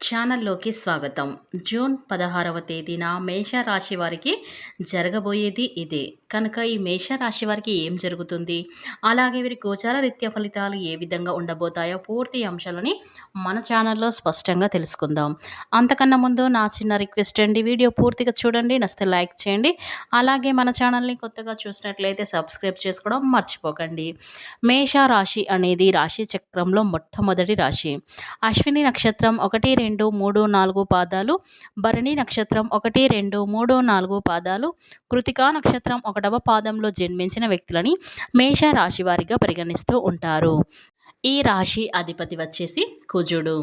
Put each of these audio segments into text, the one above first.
ఛానల్లోకి స్వాగతం. జూన్ పదహారవ తేదీన మేషరాశి వారికి జరగబోయేది ఇదే. కనుక ఈ మేషరాశి వారికి ఏం జరుగుతుంది? అలాగే వీరి గోచార రీత్య ఫలితాలు ఏ విధంగా ఉండబోతాయో పూర్తి అంశాలని మన ఛానల్లో స్పష్టంగా తెలుసుకుందాం. అంతకన్నా ముందు నా చిన్న రిక్వెస్ట్ అండి వీడియో పూర్తిగా చూడండి నచ్చితే లైక్ చేయండి. అలాగే మన ఛానల్ని కొత్తగా చూసినట్లయితే సబ్స్క్రైబ్ చేసుకోవడం మర్చిపోకండి. మేషరాశి అనేది రాశి చక్రంలో మొట్టమొదటి రాశి. అశ్విని నక్షత్రం ఒకటి రెండు మూడు నాలుగు పాదాలు. భరణి నక్షత్రం ఒకటి రెండు మూడు నాలుగు పాదాలు. కృతికా నక్షత్రం ఒకటవ పాదంలో జన్మించిన వ్యక్తులని మేష రాశి వారిగా పరిగణిస్తూ ఉంటారు. ఈ రాశి అధిపతి వచ్చేసి కుజుడు.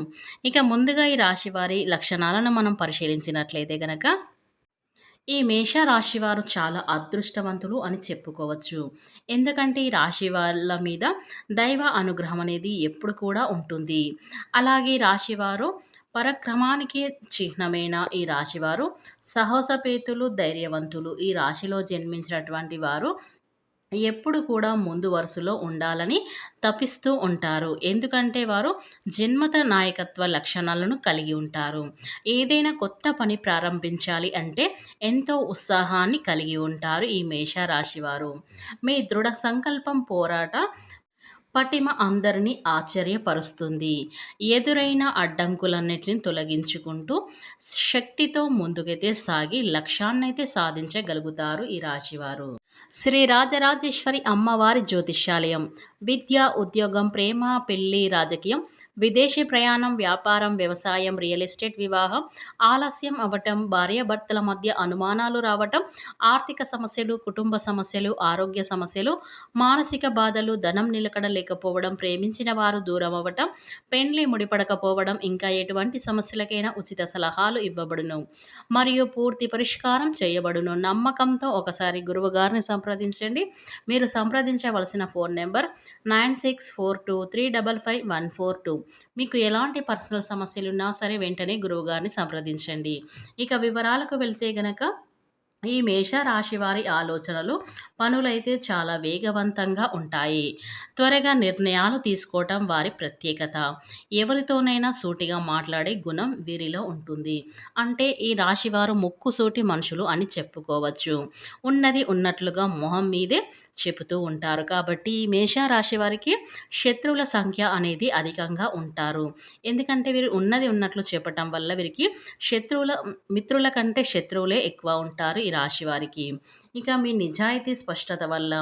ఇక ముందుగా ఈ రాశి వారి లక్షణాలను మనం పరిశీలించినట్లయితే గనక ఈ మేష రాశి వారు చాలా అదృష్టవంతులు అని చెప్పుకోవచ్చు. ఎందుకంటే ఈ రాశి వాళ్ళ మీద దైవ అనుగ్రహం అనేది ఎప్పుడు కూడా ఉంటుంది. అలాగే రాశివారు పరక్రమానికి చిహ్నమైన ఈ రాశివారు. సాహసపేతులు ధైర్యవంతులు ఈ రాశిలో జన్మించినటువంటి వారు ఎప్పుడు కూడా ముందు వరుసలో ఉండాలని తపిస్తూ ఉంటారు. ఎందుకంటే వారు జన్మత నాయకత్వ లక్షణాలను కలిగి ఉంటారు. ఏదైనా కొత్త పని ప్రారంభించాలి అంటే ఎంతో ఉత్సాహాన్ని కలిగి ఉంటారు ఈ మేషరాశి వారు మీ దృఢ సంకల్పం పోరాట పటిమ అందరినీ ఆశ్చర్యపరుస్తుంది. ఎదురైన అడ్డంకులన్నిటిని తొలగించుకుంటూ శక్తితో ముందుకైతే సాగి లక్ష్యాన్నైతే సాధించగలుగుతారు ఈ రాశివారు. శ్రీ రాజరాజేశ్వరి అమ్మవారి జ్యోతిష్యాలయం. విద్య ఉద్యోగం ప్రేమ పెళ్ళి రాజకీయం విదేశీ ప్రయాణం వ్యాపారం వ్యవసాయం రియల్ ఎస్టేట్ వివాహం ఆలస్యం అవ్వటం భార్యాభర్తల మధ్య అనుమానాలు రావటం ఆర్థిక సమస్యలు కుటుంబ సమస్యలు ఆరోగ్య సమస్యలు మానసిక బాధలు ధనం నిలకడ లేకపోవడం ప్రేమించిన వారు దూరం అవ్వటం పెండ్లి ముడిపడకపోవడం ఇంకా ఎటువంటి సమస్యలకైనా ఉచిత సలహాలు ఇవ్వబడును. మరియు పూర్తి పరిష్కారం చేయబడును. నమ్మకంతో ఒకసారి గురువుగారిని సంప్రదించండి. మీరు సంప్రదించవలసిన phone number nine six four two three double five one four two. మీకు ఎలాంటి పర్సనల్ సమస్యలు ఉన్నా సరే వెంటనే గురువుగారిని సంప్రదించండి. ఇక వివరాలకు వెళ్తే గనక ఈ మేషరాశి వారి ఆలోచనలు పనులైతే చాలా వేగవంతంగా ఉంటాయి. త్వరగా నిర్ణయాలు తీసుకోవటం వారి ప్రత్యేకత. ఎవరితోనైనా సూటిగా మాట్లాడే గుణం వీరిలో ఉంటుంది. అంటే ఈ రాశివారు ముక్కుసూటి మనుషులు అని చెప్పుకోవచ్చు. ఉన్నది ఉన్నట్లుగా మొహం మీదే చెబుతూ ఉంటారు. కాబట్టి ఈ మేషరాశి వారికి శత్రువుల సంఖ్య అనేది అధికంగా ఉంటారు. ఎందుకంటే వీరు ఉన్నది ఉన్నట్లు చెప్పటం వల్ల వీరికి శత్రువుల మిత్రుల కంటే శత్రువులే ఎక్కువ ఉంటారు. ఈ రాశి వారికి ఇక మీ నిజాయితీ స్పష్టత వల్ల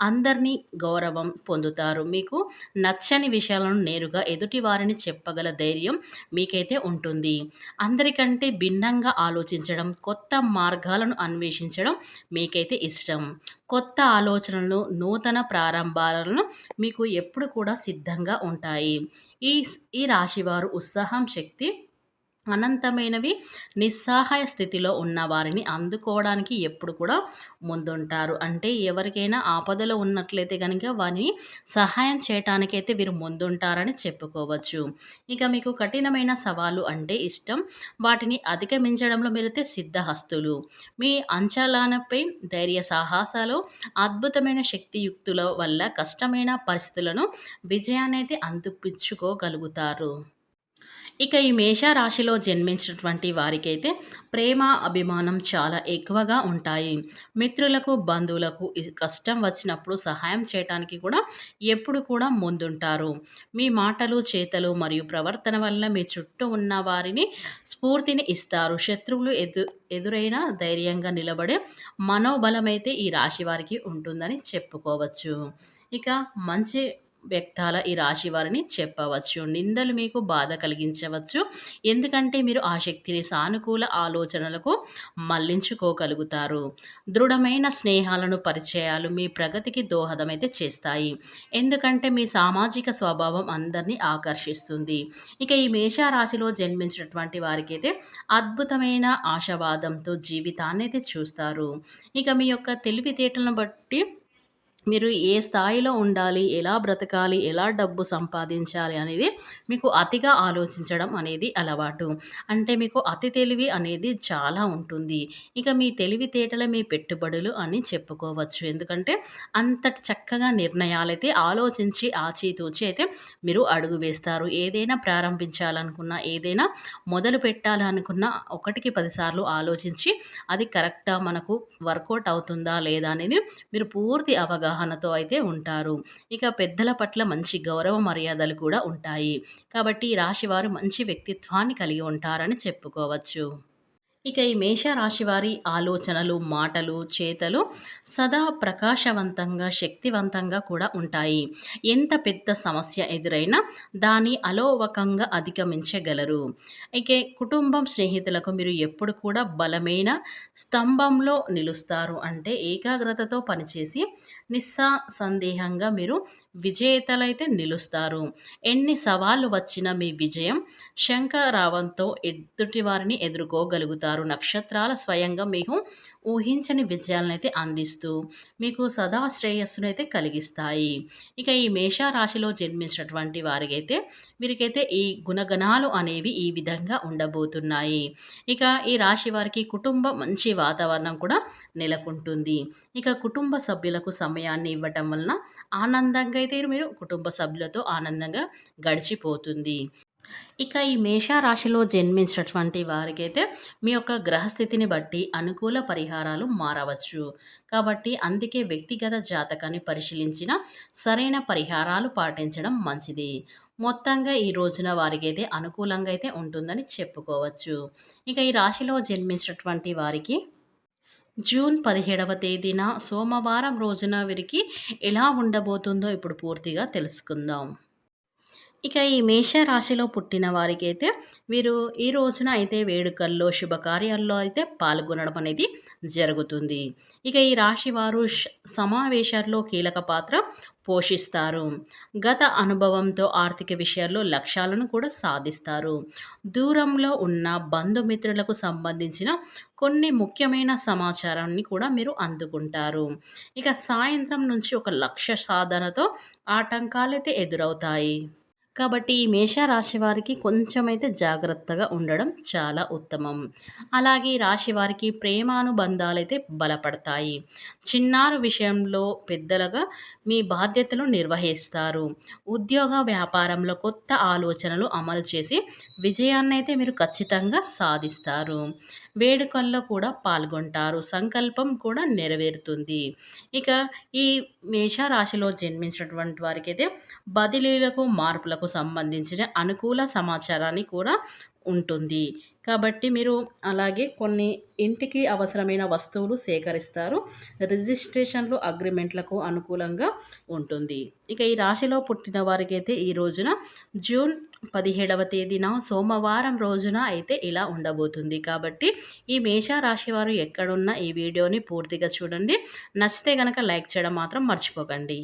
అందరినీ గౌరవం పొందుతారు. మీకు నచ్చని విషయాలను నేరుగా ఎదుటి వారిని చెప్పగల ధైర్యం మీకైతే ఉంటుంది. అందరికంటే భిన్నంగా ఆలోచించడం కొత్త మార్గాలను అన్వేషించడం మీకైతే ఇష్టం. కొత్త ఆలోచనలు నూతన ప్రారంభాలను మీకు ఎప్పుడు కూడా సిద్ధంగా ఉంటాయి. ఈ ఈ రాశివారు ఉత్సాహం శక్తి అనంతమైనవి నిస్సహాయ స్థితిలో ఉన్న వారిని అందుకోవడానికి ఎప్పుడు కూడా ముందుంటారు. అంటే ఎవరికైనా ఆపదలో ఉన్నట్లయితే కనుక వారిని సహాయం చేయటానికైతే వీరు ముందుంటారని చెప్పుకోవచ్చు. ఇక మీకు కఠినమైన సవాలు అంటే ఇష్టం. వాటిని అధిగమించడంలో మీరైతే సిద్ధహస్తులు. మీ అంచలానపై ధైర్య సాహసాలు అద్భుతమైన శక్తియుక్తుల వల్ల కష్టమైన పరిస్థితులను విజయాన్ని అయితే అందిపించుకోగలుగుతారు ఇక ఈ మేషరాశిలో జన్మించినటువంటి వారికైతే ప్రేమ అభిమానం చాలా ఎక్కువగా ఉంటాయి. మిత్రులకు బంధువులకు కష్టం వచ్చినప్పుడు సహాయం చేయడానికి కూడా ఎప్పుడు కూడా ముందుంటారు. మీ మాటలు చేతలు మరియు ప్రవర్తన వల్ల మీ చుట్టూ ఉన్న వారిని స్ఫూర్తిని ఇస్తారు. శత్రువులు ఎదు ఎదురైన ధైర్యంగా నిలబడే మనోబలమైతే ఈ రాశి వారికి ఉంటుందని చెప్పుకోవచ్చు. ఇక మంచి వ్యక్తాల ఈ రాశి వారిని చెప్పవచ్చు. నిందలు మీకు బాధ కలిగించవచ్చు. ఎందుకంటే మీరు ఆ శక్తిని సానుకూల ఆలోచనలకు మళ్ళించుకోగలుగుతారు. దృఢమైన స్నేహాలను పరిచయాలు మీ ప్రగతికి దోహదమైతే చేస్తాయి. ఎందుకంటే మీ సామాజిక స్వభావం అందరినీ ఆకర్షిస్తుంది. ఇక ఈ మేషారాశిలో జన్మించినటువంటి వారికి అయితే అద్భుతమైన ఆశావాదంతో జీవితాన్ని అయితే చూస్తారు. ఇక మీ యొక్క తెలివితేటలను బట్టి మీరు ఏ స్థాయిలో ఉండాలి ఎలా బ్రతకాలి ఎలా డబ్బు సంపాదించాలి అనేది మీకు అతిగా ఆలోచించడం అనేది అలవాటు. అంటే మీకు అతి తెలివి అనేది చాలా ఉంటుంది. ఇక మీ తెలివితేటల మీ పెట్టుబడులు అని చెప్పుకోవచ్చు. ఎందుకంటే అంతటి చక్కగా నిర్ణయాలైతే ఆలోచించి ఆచితూచి అయితే మీరు అడుగు వేస్తారు. ఏదైనా ప్రారంభించాలనుకున్నా ఏదైనా మొదలు పెట్టాలనుకున్నా ఒకటికి పదిసార్లు ఆలోచించి అది కరెక్టా మనకు వర్కౌట్ అవుతుందా లేదా అనేది మీరు పూర్తి అవగాహన అవగాహనతో అయితే ఉంటారు. ఇక పెద్దల పట్ల మంచి గౌరవ మర్యాదలు కూడా ఉంటాయి. కాబట్టి ఈ రాశివారు మంచి వ్యక్తిత్వాన్ని కలిగి ఉంటారని చెప్పుకోవచ్చు. ఇక ఈ మేషరాశి వారి ఆలోచనలు మాటలు చేతలు సదా ప్రకాశవంతంగా శక్తివంతంగా కూడా ఉంటాయి. ఎంత పెద్ద సమస్య ఎదురైనా దాన్ని అలోవకంగా అధిగమించగలరు. ఇక కుటుంబం స్నేహితులకు మీరు ఎప్పుడు కూడా బలమైన స్తంభంలో నిలుస్తారు. అంటే ఏకాగ్రతతో పనిచేసి నిస్సా సందేహంగా మీరు విజేతలైతే నిలుస్తారు. ఎన్ని సవాళ్ళు వచ్చినా మీ విజయం శంకరావంతో ఎదుటి వారిని ఎదుర్కోగలుగుతారు. నక్షత్రాల స్వయంగా మీకు ఊహించని విజయాలను అయితే అందిస్తూ మీకు సదా శ్రేయస్సును అయితే కలిగిస్తాయి. ఇక ఈ మేషరాశిలో జన్మించినటువంటి వారికైతే వీరికైతే ఈ గుణగణాలు అనేవి ఈ విధంగా ఉండబోతున్నాయి. ఇక ఈ రాశి వారికి కుటుంబం మంచి వాతావరణం కూడా నెలకొంటుంది. ఇక కుటుంబ సభ్యులకు సమయాన్ని ఇవ్వటం వలన ఆనందంగా అయితే మీరు కుటుంబ సభ్యులతో ఆనందంగా గడిచిపోతుంది. ఇక ఈ మేషారాశిలో జన్మించినటువంటి వారికైతే మీ యొక్క గ్రహస్థితిని బట్టి అనుకూల పరిహారాలు మారవచ్చు. కాబట్టి అందుకే వ్యక్తిగత జాతకాన్ని పరిశీలించిన సరైన పరిహారాలు పాటించడం మంచిది. మొత్తంగా ఈ రోజున వారికైతే అనుకూలంగా అయితే ఉంటుందని చెప్పుకోవచ్చు. ఇక ఈ రాశిలో జన్మించినటువంటి వారికి జూన్ పదిహేడవ తేదీన సోమవారం రోజున వీరికి ఎలా ఉండబోతుందో ఇప్పుడు పూర్తిగా తెలుసుకుందాం. ఇక ఈ మేషరాశిలో పుట్టిన వారికి అయితే వీరు ఈ రోజున అయితే వేడుకల్లో శుభకార్యాల్లో అయితే పాల్గొనడం అనేది జరుగుతుంది. ఇక ఈ రాశి వారు సమావేశాల్లో కీలక పాత్ర పోషిస్తారు. గత అనుభవంతో ఆర్థిక విషయాల్లో లక్ష్యాలను కూడా సాధిస్తారు. దూరంలో ఉన్న బంధుమిత్రులకు సంబంధించిన కొన్ని ముఖ్యమైన సమాచారాన్ని కూడా మీరు అందుకుంటారు. ఇక సాయంత్రం నుంచి ఒక లక్ష్య సాధనతో ఆటంకాలైతే ఎదురవుతాయి. కాబట్టి ఈ మేషరాశి వారికి కొంచెం అయితే జాగ్రత్తగా ఉండడం చాలా ఉత్తమం. అలాగే రాశి వారికి ప్రేమానుబంధాలు అయితే బలపడతాయి. చిన్నారు విషయంలో పెద్దలుగా మీ బాధ్యతలు నిర్వహిస్తారు. ఉద్యోగ వ్యాపారంలో కొత్త ఆలోచనలు అమలు చేసి విజయాన్ని అయితే మీరు ఖచ్చితంగా సాధిస్తారు. వేడుకల్లో కూడా పాల్గొంటారు. సంకల్పం కూడా నెరవేరుతుంది. ఇక ఈ మేషరాశిలో జన్మించినటువంటి వారికి అయితే బదిలీలకు మార్పులకు సంబంధించిన అనుకూల సమాచారాన్ని కూడా ఉంటుంది. కాబట్టి మీరు అలాగే కొన్ని ఇంటికి అవసరమైన వస్తువులు సేకరిస్తారు. రిజిస్ట్రేషన్లు అగ్రిమెంట్లకు అనుకూలంగా ఉంటుంది. ఇక ఈ రాశిలో పుట్టిన వారికి అయితే ఈ రోజున జూన్ పదిహేడవ తేదీన సోమవారం రోజున అయితే ఇలా ఉండబోతుంది. కాబట్టి ఈ మేషరాశి వారు ఎక్కడున్నా ఈ వీడియోని పూర్తిగా చూడండి. నచ్చితే కనుక లైక్ చేయడం మాత్రం మర్చిపోకండి.